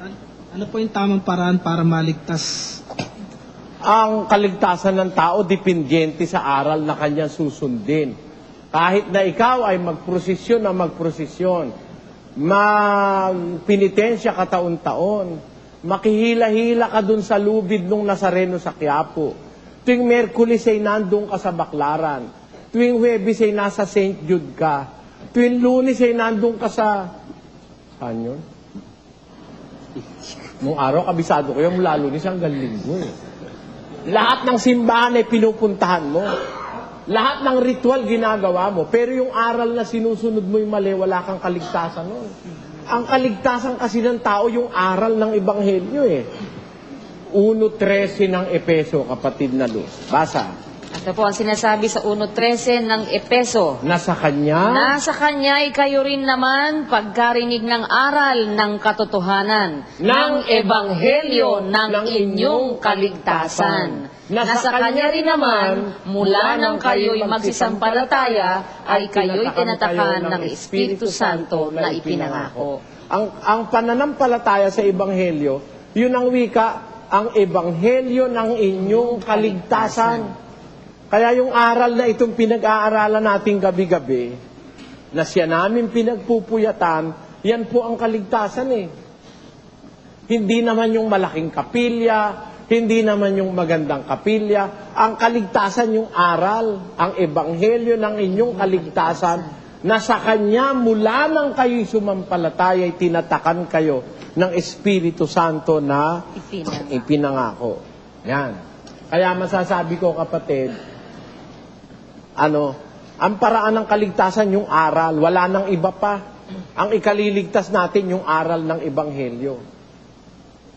Ano po yung tamang paraan para maligtas? Ang kaligtasan ng tao dependente sa aral na kanyang susundin. Kahit na ikaw ay magprosesyon na magprosesyon, magpinitensya ka taon-taon, makihila-hila ka dun sa lubid ng Nazareno sa Quiapo. Tuwing Merkulis ay nandun ka sa Baklaran. Tuwing Huwebes ay nasa St. Jude ka. Tuwing Lunes ay nandun ka sa... Saan yun? Nung araw, kabisado ko yung mula Lunes hanggang Linggo eh. Lahat ng simbahan ay pinupuntahan mo. Lahat ng ritual ginagawa mo. Pero yung aral na sinusunod mo yung mali, wala kang kaligtasan nun. Ang kaligtasan kasi ng tao, yung aral ng Ebanghelyo eh. 1.13 ng Epeso, kapatid na Luz. Basa. Ito po ang sinasabi sa 1.13 ng Epeso. Nasa kanya, Nasa kanya ay kayo rin naman pagkarinig ng aral ng katotohanan ng ebanghelyo ng inyong kaligtasan. Nasa kanya rin naman, mula nang kayo'y magsisampalataya, ay kayo'y tinatakan ng Espiritu Santo na ipinangako. Ang, ang pananampalataya sa Ebanghelyo, yun ang wika, ang Ebanghelyo ng inyong kaligtasan. Kaya yung aral na itong pinag-aaralan natin gabi-gabi, na siya namin pinagpupuyatan, yan po ang kaligtasan eh. Hindi naman yung malaking kapilya, hindi naman yung magandang kapilya. Ang kaligtasan yung aral, ang ebanghelyo ng inyong kaligtasan, na sa Kanya mula nang kayo'y sumampalataya ay tinatakan kayo ng Espiritu Santo na ipinangako. Yan. Kaya masasabi ko kapatid, ano, ang paraan ng kaligtasan yung aral, wala nang iba pa. Ang ikaliligtas natin yung aral ng Ebanghelyo.